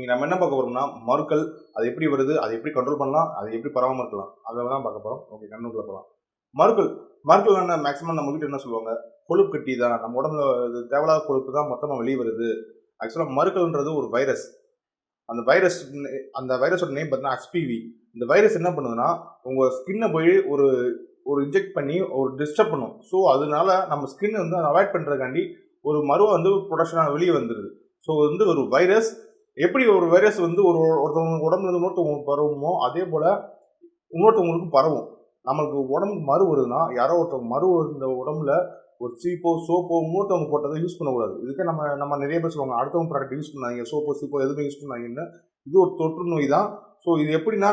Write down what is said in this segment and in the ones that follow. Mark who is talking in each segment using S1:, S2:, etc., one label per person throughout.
S1: இன்னைக்கு நம்ம என்ன பார்க்க போறோம்னா மறுக்கள் அது எப்படி வருது அதை எப்படி கண்ட்ரோல் பண்ணலாம் அதை எப்படி பராமரிக்கலாம் அதை தான் பார்க்க போறோம். ஓகே கண்ணுக்குள்ள போகலாம் மறுக்கள் மறுக்கள் என்ன மேக்ஸிமம் நம்ம கிட்ட என்ன சொல்லுவாங்க? கொழுப்பு கட்டி தான். நம்ம உடம்புல தேவையில்லாத கொழுப்பு தான் மொத்தமாக வெளியே வருது. ஆக்சுவலாக மறுக்கல்ன்றது ஒரு வைரஸ் அந்த வைரஸ் அந்த வைரஸோட நேம் பார்த்தீங்கன்னா எக்ஸ்பிவி இந்த வைரஸ் என்ன பண்ணுதுன்னா உங்கள் ஸ்கின்னை போய் ஒரு ஒரு இன்ஜெக்ட் பண்ணி ஒரு டிஸ்டர்ப் பண்ணும். ஸோ அதனால நம்ம ஸ்கின் வந்து அதை அவாய்ட் பண்ணுறதுக்காண்டி ஒரு மருவை வந்து ப்ரொடக்ஷனாக வெளியே வந்துடுது ஸோ வந்து ஒரு வைரஸ் எப்படி ஒரு வைரஸ் வந்து ஒரு ஒருத்தவங்க உடம்புல இருந்து இன்னொருத்தவங்களுக்கு பரவுமோ அதே போல் இன்னொருத்தவங்களுக்கும் பரவும். நம்மளுக்கு உடம்புக்கு மறு வருதுன்னா யாரோ ஒருத்தவங்க மறு இந்த உடம்புல ஒரு சீப்போ சோப்போ இன்னொருத்தவங்க போட்டதை யூஸ் பண்ணக்கூடாது. இதுக்கே நம்ம நம்ம நிறைய பேர் சொல்லுவாங்க அடுத்தவங்க ப்ராடக்ட் யூஸ் பண்ணாங்க சோப்போ சீப்போ எதுவுமே யூஸ் பண்ணாங்கன்னு இது ஒரு தொற்று நோய் தான். ஸோ இது எப்படின்னா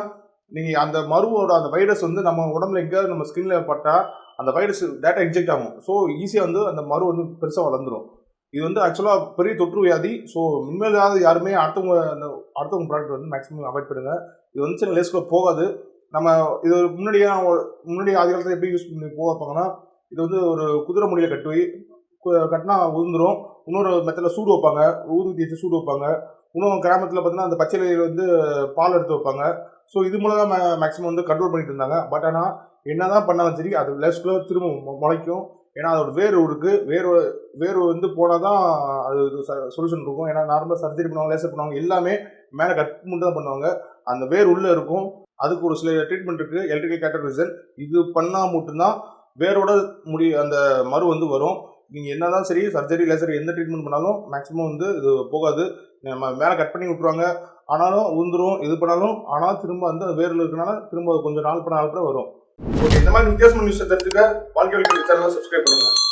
S1: நீங்கள் அந்த மருவோட அந்த வைரஸ் வந்து நம்ம உடம்புல எங்கேயாவது நம்ம ஸ்கின்ல பட்டால் அந்த வைரஸ் டேட்டா இன்ஜெக்ட் ஆகும். ஸோ ஈஸியாக வந்து அந்த மரு வந்து பெருசாக வளர்ந்துடும் இது வந்து ஆக்சுவலாக பெரிய தொற்று வியாதி. ஸோ உண்மையிலாவது யாருமே அடுத்தவங்க அந்த அடுத்தவங்க ப்ராடக்ட் வந்து மேக்ஸிமம் அவாய்ட் பண்ணுங்க. இது வந்து சில லேஸ்க்குள்ள போகாது. நம்ம இது முன்னாடியே முன்னாடி ஆதி காலத்தில் எப்படி யூஸ் பண்ணி போவாங்கன்னா இது வந்து ஒரு குதிரை முடியில் கட்டி கட்டினா உதிர்ந்துடும் இன்னொரு மெத்தில் சூடு வைப்பாங்க. ஊதுபத்தி வச்சு சூடு வைப்பாங்க. இன்னும் கிராமத்தில் பார்த்தீங்கன்னா அந்த பச்சை வந்து பால் எடுத்து வைப்பாங்க. ஸோ இது மூலம் தான் மேக்ஸிமம் வந்து கண்ட்ரோல் பண்ணிட்டு இருந்தாங்க. பட் ஆனால் என்ன தான் பண்ணாலும் சரி அது லேஸ்க்குள்ள திரும்ப முளைக்கும். ஏன்னா அதோட வேர் இருக்கு. வேர் வேர் வந்து போனால் தான் அது சொல்யூஷன் இருக்கும். ஏன்னா நார்மலாக சர்ஜரி பண்ணுவாங்க லேசர் பண்ணுவாங்க எல்லாமே மேலே கட் மட்டும் தான் பண்ணுவாங்க. அந்த வேர் உள்ளே இருக்கும். அதுக்கு ஒரு சில ட்ரீட்மெண்ட் இருக்குது எலக்ட்ரிக்கல் கேட்டரிசன் இது பண்ணால் மட்டும்தான் வேரோட முடி அந்த மறு வந்து வரும். நீங்கள் என்னதான் சரி சர்ஜரி லேசர் எந்த ட்ரீட்மெண்ட் பண்ணாலும் மேக்ஸிமம் வந்து இது போகாது. நம்ம மேலே கட் பண்ணி விட்ருவாங்க ஆனாலும் உந்துரும் இது பண்ணாலும் ஆனால் திரும்ப வந்து அது வேரில் இருக்கனால திரும்ப கொஞ்சம் நாள் பண்ண நாள் கூட வரும். ஓகே இந்த மாதிரி வித்தியாசமான நியூஸ் தெரிஞ்சுக்க வாழ்க்கை சேனலை சப்ஸ்கிரைப் பண்ணுங்க.